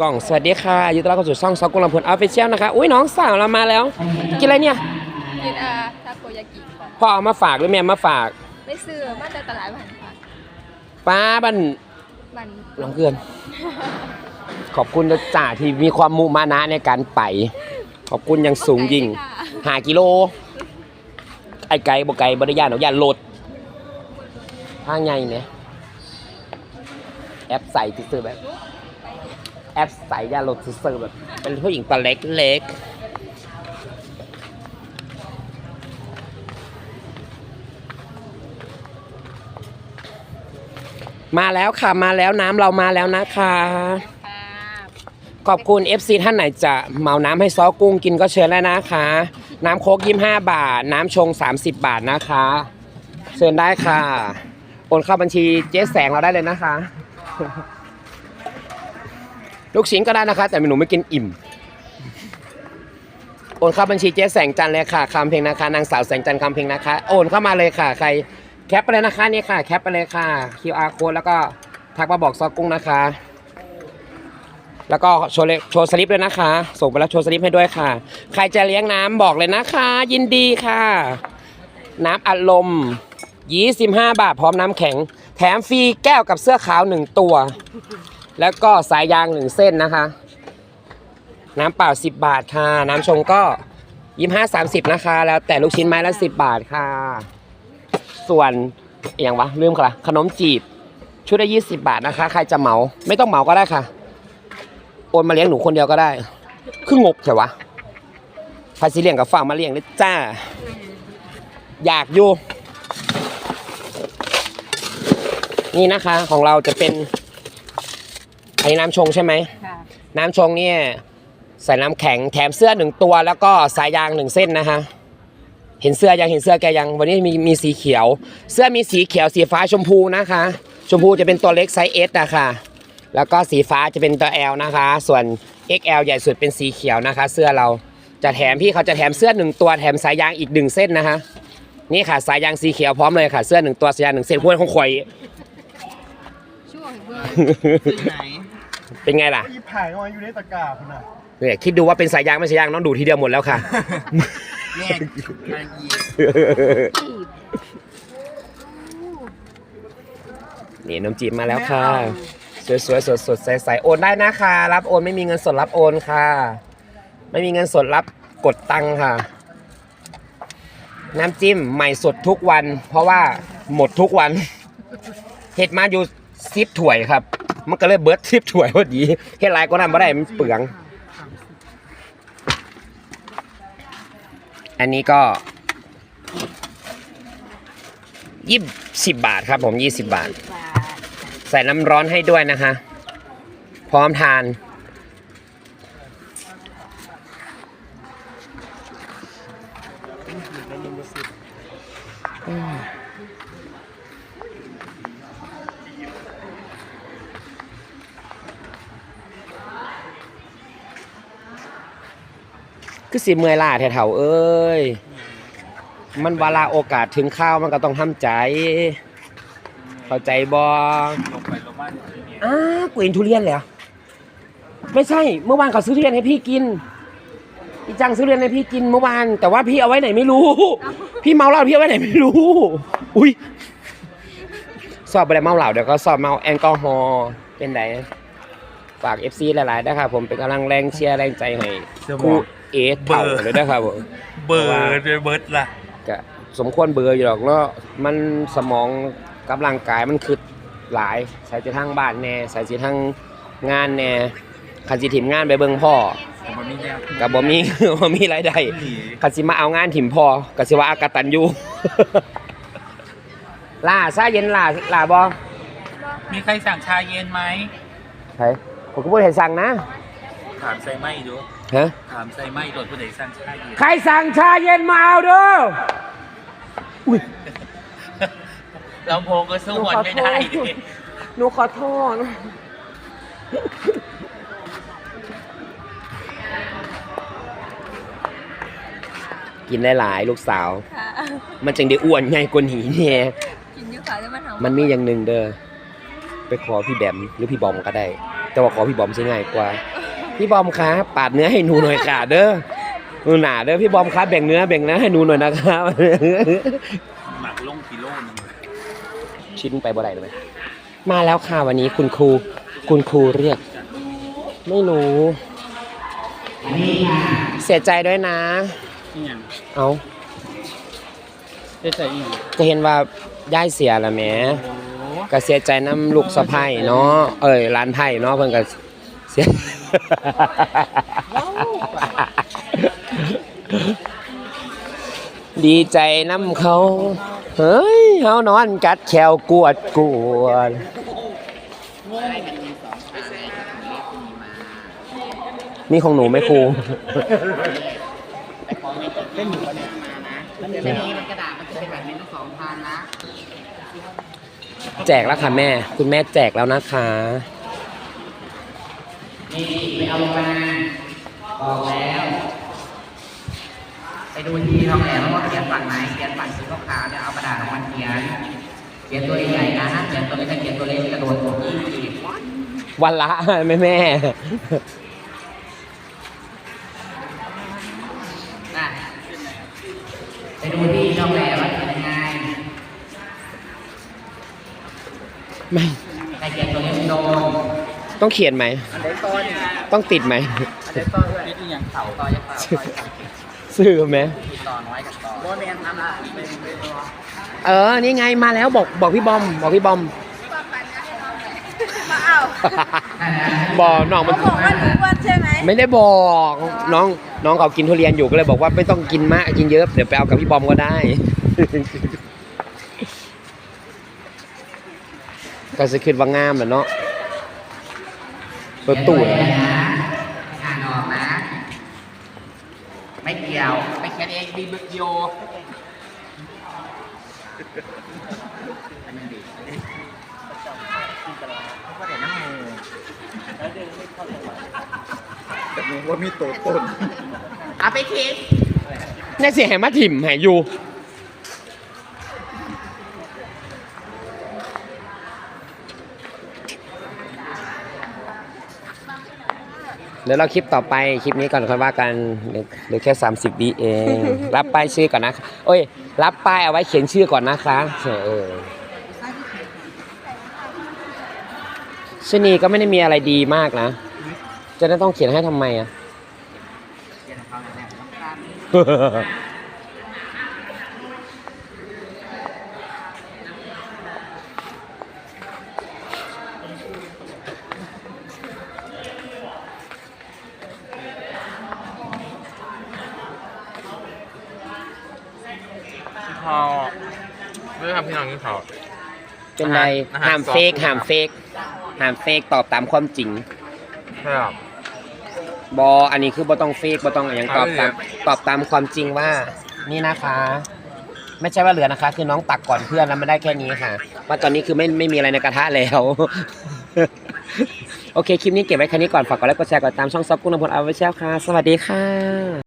กล่องสวัสดีค่ะยินดีต้อนรับเข้าสู่ช่องซอกกุลลำพูนออฟฟิเชียลนะคะอุ้ยน้องสาวเรามาแล้ว กินอะไรเนี่ยกินอาทาโกยากิก่อนพ่อเอามาฝากหรือแม่มาฝากได้ซื้อมาจากตลาดผ่านค่ะป้าบันมันหลังเกินขอบคุณนะจ่าที่มีความมุมานะในการไป ขอบคุณอยังสูงยิ่งค่ะหากิโล ไอ้ไก่บ่ไก่บริยานหนอยานโหลดทางไงเนี่ยแอปใส่ที่ซื้อแบบ แอปใส่ยาโหลดที่ซื้อแบบเป็นผู้หญิงตัวเล็กเล็กมาแล้วค่ะมาแล้วน้ำเรามาแล้วนะคะค่ะขอบคุณ FC ท่านไหนจะเหมาน้ำให้ซอกุ้งกินก็เชิญแล้วนะคะ น้ำโค้ก25บาท น้ำชง 30 บาทนะคะ เชิญได้ค่ะ โอนเข้าบัญชีเจ๊แสงเราได้เลยนะคะ ลูกชิ้นก็ได้นะคะ แต่หนูไม่กินอิ่มโอนเข้าบัญชีเจ๊แสงจันทร์เลยค่ะคำเพลงนะคะนางสาวแสงจันทร์คำเพลงนะคะ โอนเข้ามาเลยค่ะ ใครแคปไปเลยนะคะนี่ค่ะ แคปไปเลยค่ะ QR code แล้วก็ทักมาบอกซอกุ้งนะคะ แล้วก็โชว์เลโชว์สลิปด้วยนะคะ ส่งไปแล้วโชว์สลิปให้ด้วยค่ะ ใครจะเลี้ยงน้ำบอกเลยนะคะ ยินดีค่ะ น้ำอัดลม 25 บาทพร้อมน้ำแข็ง แถมฟรีแก้วกับเสื้อขาว1ตัว แล้วก็สายยาง1เส้นนะคะ น้ำเปล่า 10 บาทค่ะ น้ำชงก็25 30นะคะ แล้วแต่ลูกชิ้นไม้ละ10บาทค่ะ ส่วนอย่างวะลืมค่ะ ขนมจีบ ชุดละ20บาทนะคะ ใครจะเหมาไม่ต้องเหมาก็ได้ค่ะ โอนมาเลี้ยงหนูคนเดียวก็ได้ คืองบใช่วะพาสิเลี้ยงกับฝากมาเลี้ยงเลยจ้า อยากอยู่ นี่นะคะของเราจะเป็น อ้น้ำชงใช่ไหม ค่ะน้ำชงเนี่ยใส่น้ำแข็งแถมเสื้อหนึ่งตัว แล้วก็สายยางหนึ่งเส้นนะคะเห็นเสื้อยังเห็นเสื้อแกยัง วันนี้มีมีสีเขียว เสื้อมีสีเขียวสีฟ้าชมพูนะคะ ชมพูจะเป็นตัวเล็กไซส์ S นะคะ แล้วก็สีฟ้าจะเป็นตัว L นะคะ ส่วน XL ใหญ่สุดเป็นสีเขียวนะคะ เสื้อเราจะแถมพี่เขาจะแถมเสื้อหนึ่งตัวแถมสายยางอีกหนึ่งเส้นนะคะ นี่ค่ะสายยางสีเขียวพร้อมเลยค่ะ เสื้อหนึ่งตัวสายยางหนึ่งเส้นพวกของข่อย ช่วงเบอร์ซื้อไหน เป็นไงล่ะอีผ่ายมาอยู่ในตะกร้าคุณน่ะเนี่ยคิดดูว่าเป็นสายยางไม่สายยางน้องดูทีเดียวหมดแล้วค่ะ แม่มายีนี่น้ำจีบมาแล้วค่ะ สวยๆสดๆใสๆโอนได้นะคะ รับโอนไม่มีเงินสดรับโอนค่ะ ไม่มีเงินสดรับกดตังค่ะ น้ำจิ้มใหม่สดทุกวัน เพราะว่าหมดทุกวันเห็ดมาอยู่ซิปถ้วยครับ มันก็เลยเบิร์ดทิปถ่วยพอดีเฮ็ดหลายก็นำไม่ได้มันเปลือง อันนี้ก็ยี่สิบบาทครับผมยี่สิบบาท ใส่น้ำร้อนให้ด้วยนะคะ พร้อมทาน คือสิเมื่อยล่าแถวๆเอ้ย มันเวลาโอกาสถึงข้าวมันก็ต้องทำใจ เข้าใจบอลงไปลงมาที่นี่อ้ากูเห็นทุเรียนเลยเหรอไม่ใช่ เมื่อวานเขาซื้อทุเรียนให้พี่กิน อีจังซื้อทุเรียนให้พี่กินเมื่อวาน แต่ว่าพี่เอาไว้ไหนไม่รู้ พี่เมาเหล้าพี่เอาไว้ไหนไม่รู้ อุ้ย สอบอะไรเมาเหล้าเดี๋ยวก็สอบเมาแอลกอฮอล์เป็นไงฝาก FC หลายๆนะครับผมเป็นกำลังแรงเชียร์แรงใจให้ครูเอสเต่าเลยนะครับผมเบิร์ดด้วยเบิร์ดล่ะก็สมควรเบื่ออยู่หรอกเนาะมันสมองกับร่างกายมันคือหลายใส่จะทั้งบ้านแน่ใส่จะทั้งงานแน่คันสิถิ่มงานไปเบิ่งพ่อผมมันมีแนวกับบ่มีบ่มีรายได้หนีคันสิมาเอางานถิ่มพ่อก็สิว่าอากตันอยู่ล่าซาเย็นล่าล่าบ่มีใครสั่งชาเย็นไหมไผผมก็บ่ได้สั่งนะถามไซไม่ดู ฮะถามไซไม่โดนผู้ใดสั่งชาเย็นใครสั่งชาเย็นมาเอาเด้ออุ้ยลำโพงก็สู้วันไม่ได้ดิหนูขอโทษกินหลายๆลูกสาวค่ะมันจึงได้อ้วนไงกว่าหนีเนี่ยกินอยูค่ะจะมาทำมันมีอย่างหนึ่งเด้อ ไปขอพี่แบมหรือพี่บอมก็ได้ แต่ว่าขอพี่บอมใช่ง่ายกว่า พี่บอมคะปาดเนื้อให้หนูหน่อยค่ะเด้อหนูหนาเด้อพี่บอมคะแบ่งเนื้อแบ่งเนื้อให้หนูหน่อยนะครับหมักลงกิโลนึงชิ้นไปบ่ได้เลยมาแล้วค่ะวันนี้คุณครูคุณครูเรียก ไม่รู้เสียใจด้วยนะอีหยังเอาเจ๊ใจอีหยังก็เห็นว่าย่ายเสียแล้วแหมโอ้ก็เสียใจน้ำลูกสะพ้ายเนาะเอ้ยร้านไผ่เนาะเพิ่นก็เสียดีใจน้ำเขา เฮ้ยเฮานอนกัดแขวกวดกวดนี่ของหนูไหม่ครูแจกแล้วค่ะแม่ คุณแม่แจกแล้วนะคะ นี่ไปเอาลงมาบอกแล้ว ไปดูที่ท้องแหลมว่าเขียนฝั่งไหนเขียนฝั่งสีขาวๆเนี่ยเอากระดาษออกมาเขียน เขียนตัวใหญ่ๆนะห้ามเขียนตัวเล็กถ้าเขียนตัวเล็กกระโดดตกยี่สิบวันละแม่แม่นะไปดูที่ท้องแหลมว่าเป็นยังไงไม่ใครเขียนตัวเล็กโดน ต้องเขียนไหม อันใดต้นต้องติดไหม อันใดต้นด้วยนี่อย่างเขาต่อยังเปล่าต่อยังซื้อไหมต่อน้อยกับต่อโบแมนทำละเป็นเป็นตัวเออ นี่ไงมาแล้วบอกบอกพี่บอม บอกพี่บอมมาเอาบอกน้องมันเขาบอกว่าหนูอ้วนใช่ไหมไม่ได้บอกน้องน้องเขากินทุเรียนอยู่ก็เลยบอกว่าไม่ต้องกินมากกินเยอะเดี๋ยวไปเอากับพี่บอมก็ได้ก็จะคิดว่างามแหละเนาะ รถตู้นะน่ะอ่านออกนะ ไม่เกี่ยว ไม่เขียนเองดีบึกโยอันนี้ดีก็เด็น้ำมือแต่มึงว่ามีตัวตนเอาไปคิดในเสียแหมาถิ่มหายอยู่ เดี๋ยวเราคลิปต่อไปคลิปนี้ก่อนค่อยว่ากันเหลือเหลือแค่ 30ดีเองรับป้ายชื่อก่อนนะโอ้ย รับป้ายเอาไว้เขียนชื่อก่อนนะคะเออชนีก็ไม่ได้มีอะไรดีมากนะ จะได้ต้องเขียนให้ทำไมอะ เขียนเขาเนี่ยต้องการข้าวไม่ได้ทำพี่น้องกินข้าวเป็นไรอาหารห้ามซอฟต์เฟกห้ามเฟกห้ามเฟกตอบตามความจริงใช่ครับบออันนี้คือบอต้องเฟกบอต้องอย่างตอบตามตอบตามความจริงว่า นี่นะคะ ไม่ใช่ว่าเหลือนะคะ คือน้องตักก่อนเพื่อนแล้วไม่ได้แค่นี้ค่ะว่าตอนนี้คือไม่ไม่มีอะไรในกระทะแล้วโอเค คลิปนี้เก็บไว้แค่นี้ก่อน ฝากกดไลค์กดแชร์กดตามช่องซับกุ้งน้ำพลเอาไว้เช่าค่ะ สวัสดีค่ะ